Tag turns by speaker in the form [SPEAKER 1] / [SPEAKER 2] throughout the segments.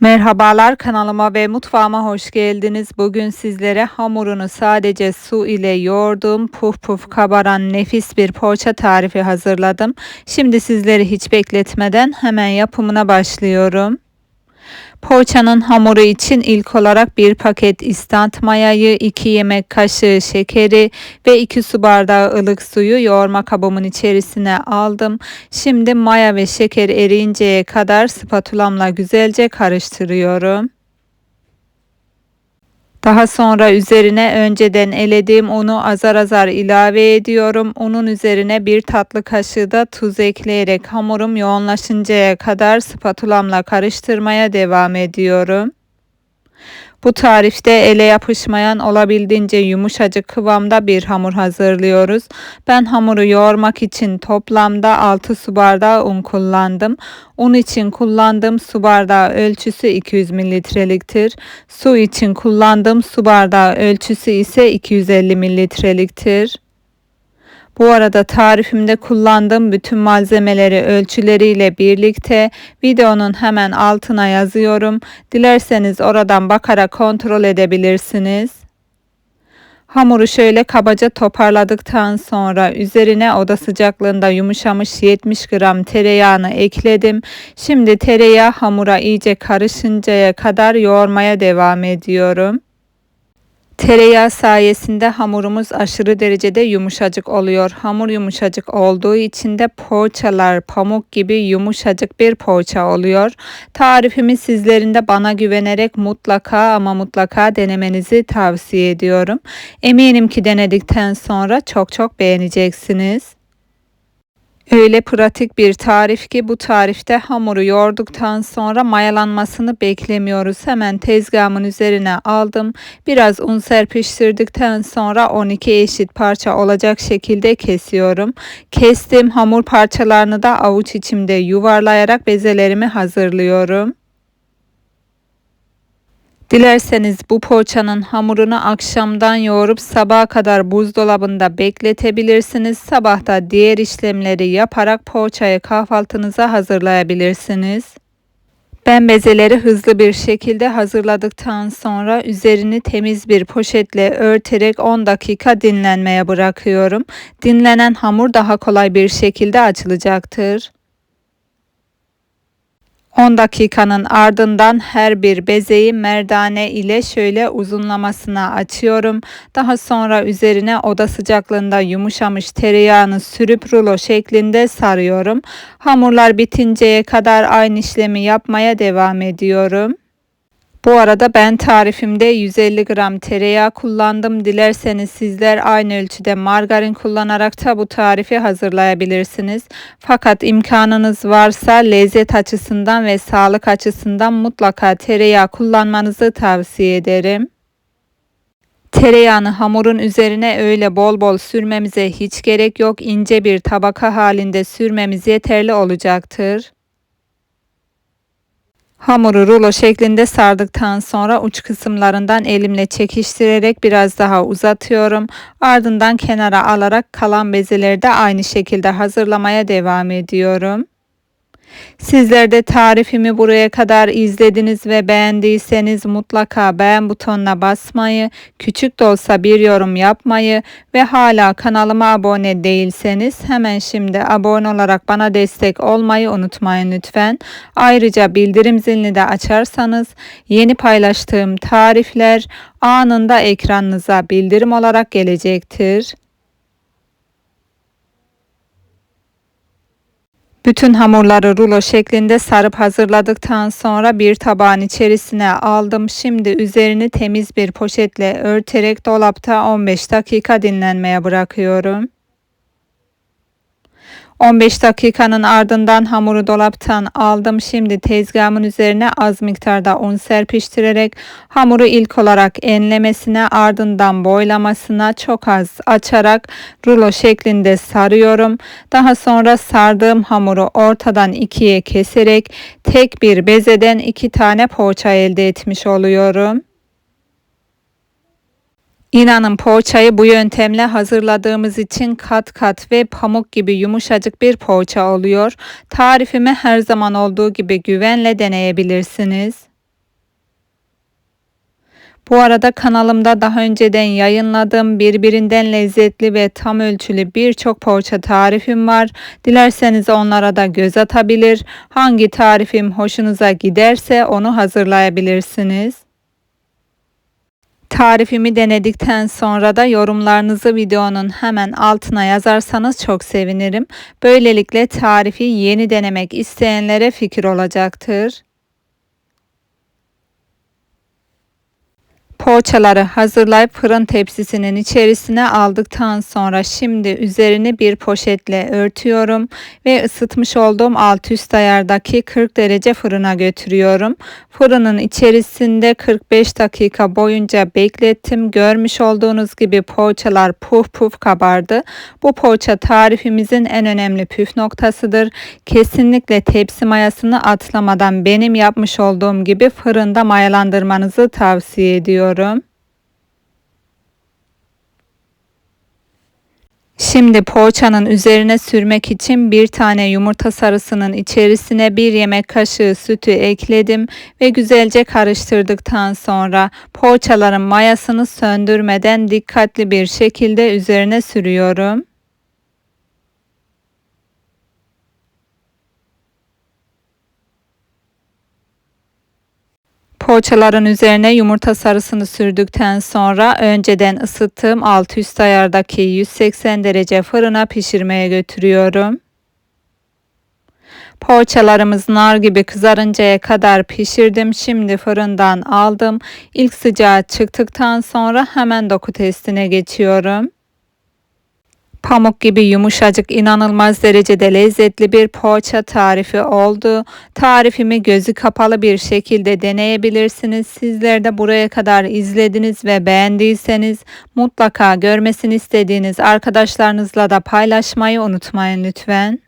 [SPEAKER 1] Merhabalar kanalıma ve mutfağıma hoş geldiniz. Bugün sizlere hamurunu sadece su ile yoğurdum. Puf puf kabaran nefis bir poğaça tarifi hazırladım. Şimdi sizleri hiç bekletmeden hemen yapımına başlıyorum. Poğaçanın hamuru için ilk olarak bir paket istant mayayı, 2 yemek kaşığı şekeri ve 2 su bardağı ılık suyu yoğurma kabımın içerisine aldım. Şimdi maya ve şeker eriyinceye kadar spatulamla güzelce karıştırıyorum. Daha sonra üzerine önceden elediğim unu azar azar ilave ediyorum. Unun üzerine bir tatlı kaşığı da tuz ekleyerek hamurum yoğunlaşıncaya kadar spatulamla karıştırmaya devam ediyorum. Bu tarifte ele yapışmayan olabildiğince yumuşacık kıvamda bir hamur hazırlıyoruz. Ben hamuru yoğurmak için toplamda 6 su bardağı un kullandım. Un için kullandığım su bardağı ölçüsü 200 mililitreliktir. Su için kullandığım su bardağı ölçüsü ise 250 mililitreliktir. Bu arada tarifimde kullandığım bütün malzemeleri ölçüleriyle birlikte videonun hemen altına yazıyorum. Dilerseniz oradan bakarak kontrol edebilirsiniz. Hamuru şöyle kabaca toparladıktan sonra üzerine oda sıcaklığında yumuşamış 70 gram tereyağını ekledim. Şimdi tereyağı hamura iyice karışıncaya kadar yoğurmaya devam ediyorum. Tereyağı sayesinde hamurumuz aşırı derecede yumuşacık oluyor. Hamur yumuşacık olduğu için de poğaçalar pamuk gibi yumuşacık bir poğaça oluyor. Tarifimi sizlerin de bana güvenerek mutlaka ama mutlaka denemenizi tavsiye ediyorum. Eminim ki denedikten sonra çok çok beğeneceksiniz. Öyle pratik bir tarif ki bu tarifte hamuru yoğurduktan sonra mayalanmasını beklemiyoruz. Hemen tezgahımın üzerine aldım. Biraz un serpiştirdikten sonra 12 eşit parça olacak şekilde kesiyorum. Kestim hamur parçalarını da avuç içimde yuvarlayarak bezelerimi hazırlıyorum. Dilerseniz bu poğaçanın hamurunu akşamdan yoğurup sabaha kadar buzdolabında bekletebilirsiniz. Sabahta diğer işlemleri yaparak poğaçayı kahvaltınıza hazırlayabilirsiniz. Ben bezeleri hızlı bir şekilde hazırladıktan sonra üzerini temiz bir poşetle örterek 10 dakika dinlenmeye bırakıyorum. Dinlenen hamur daha kolay bir şekilde açılacaktır. 10 dakikanın ardından her bir bezeyi merdane ile şöyle uzunlamasına açıyorum. Daha sonra üzerine oda sıcaklığında yumuşamış tereyağını sürüp rulo şeklinde sarıyorum. Hamurlar bitinceye kadar aynı işlemi yapmaya devam ediyorum. Bu arada ben tarifimde 150 gram tereyağı kullandım. Dilerseniz sizler aynı ölçüde margarin kullanarak da bu tarifi hazırlayabilirsiniz. Fakat imkanınız varsa lezzet açısından ve sağlık açısından mutlaka tereyağı kullanmanızı tavsiye ederim. Tereyağını hamurun üzerine öyle bol bol sürmemize hiç gerek yok. İnce bir tabaka halinde sürmemiz yeterli olacaktır. Hamuru rulo şeklinde sardıktan sonra uç kısımlarından elimle çekiştirerek biraz daha uzatıyorum. Ardından kenara alarak kalan bezeleri de aynı şekilde hazırlamaya devam ediyorum. Sizler de tarifimi buraya kadar izlediniz ve beğendiyseniz mutlaka beğen butonuna basmayı, küçük de olsa bir yorum yapmayı ve hala kanalıma abone değilseniz hemen şimdi abone olarak bana destek olmayı unutmayın lütfen. Ayrıca bildirim zilini de açarsanız yeni paylaştığım tarifler anında ekranınıza bildirim olarak gelecektir. Bütün hamurları rulo şeklinde sarıp hazırladıktan sonra bir tabağın içerisine aldım. Şimdi üzerini temiz bir poşetle örterek dolapta 15 dakika dinlenmeye bırakıyorum. 15 dakikanın ardından hamuru dolaptan aldım. Şimdi tezgahımın üzerine az miktarda un serpiştirerek hamuru ilk olarak enlemesine ardından boylamasına çok az açarak rulo şeklinde sarıyorum. Daha sonra sardığım hamuru ortadan ikiye keserek tek bir bezeden iki tane poğaça elde etmiş oluyorum. İnanın poğaçayı bu yöntemle hazırladığımız için kat kat ve pamuk gibi yumuşacık bir poğaça oluyor. Tarifimi her zaman olduğu gibi güvenle deneyebilirsiniz. Bu arada kanalımda daha önceden yayınladığım birbirinden lezzetli ve tam ölçülü birçok poğaça tarifim var. Dilerseniz onlara da göz atabilir. Hangi tarifim hoşunuza giderse onu hazırlayabilirsiniz. Tarifimi denedikten sonra da yorumlarınızı videonun hemen altına yazarsanız çok sevinirim. Böylelikle tarifi yeni denemek isteyenlere fikir olacaktır. Poğaçaları hazırlayıp fırın tepsisinin içerisine aldıktan sonra şimdi üzerini bir poşetle örtüyorum ve ısıtmış olduğum alt üst ayardaki 40 derece fırına götürüyorum. Fırının içerisinde 45 dakika boyunca beklettim. Görmüş olduğunuz gibi poğaçalar puf puf kabardı. Bu poğaça tarifimizin en önemli püf noktasıdır. Kesinlikle tepsi mayasını atlamadan benim yapmış olduğum gibi fırında mayalandırmanızı tavsiye ediyorum sürüyorum. Şimdi poğaçanın üzerine sürmek için bir tane yumurta sarısının içerisine bir yemek kaşığı sütü ekledim ve güzelce karıştırdıktan sonra poğaçaların mayasını söndürmeden dikkatli bir şekilde üzerine sürüyorum. Poğaçaların üzerine yumurta sarısını sürdükten sonra önceden ısıttığım alt üst ayardaki 180 derece fırına pişirmeye götürüyorum. Poğaçalarımız nar gibi kızarıncaya kadar pişirdim. Şimdi fırından aldım. İlk sıcağı çıktıktan sonra hemen doku testine geçiyorum. Pamuk gibi yumuşacık inanılmaz derecede lezzetli bir poğaça tarifi oldu. Tarifimi gözü kapalı bir şekilde deneyebilirsiniz. Sizler de buraya kadar izlediniz ve beğendiyseniz mutlaka görmesini istediğiniz arkadaşlarınızla da paylaşmayı unutmayın lütfen.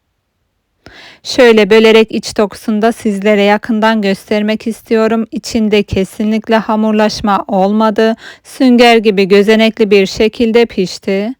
[SPEAKER 1] Şöyle bölerek iç dokusunu da sizlere yakından göstermek istiyorum. İçinde kesinlikle hamurlaşma olmadı. Sünger gibi gözenekli bir şekilde pişti.